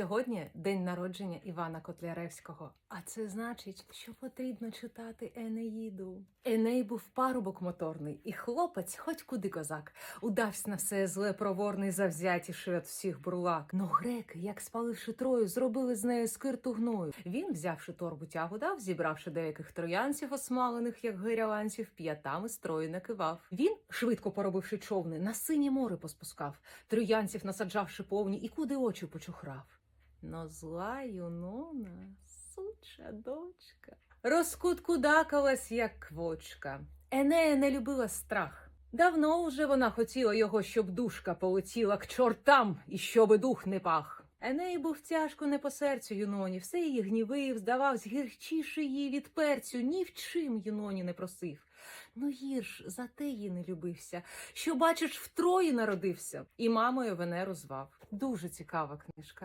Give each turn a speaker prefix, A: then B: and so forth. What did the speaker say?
A: Сьогодні день народження Івана Котляревського. А це значить, що потрібно читати Енеїду. Еней був парубок моторний, і хлопець, хоч куди козак, удавсь на все зле проворний, завзятіший від всіх бурлак. Но греки, як спаливши трою, зробили з нею скирту гною. Він, взявши торбу тягу дав, зібравши деяких троянців, осмалених, як гиряланців, п'ятами строю накивав. Він, швидко поробивши човни, на синє море поспускав, троянців насаджавши повні, і куди очі почухрав. Но зла юнона, суча дочка, розкуткудакалась, як квочка. Енея не любила страх. Давно уже вона хотіла його, щоб душка полетіла к чортам і щоби дух не пах. Еней був тяжко не по серцю юноні, все її гнівив, здававсь гірчіше її від перцю, ні в чим юноні не просив. Ну гірш за те її не любився, що, бачиш, втрої народився, і мамою Венеру звав. Дуже цікава книжка.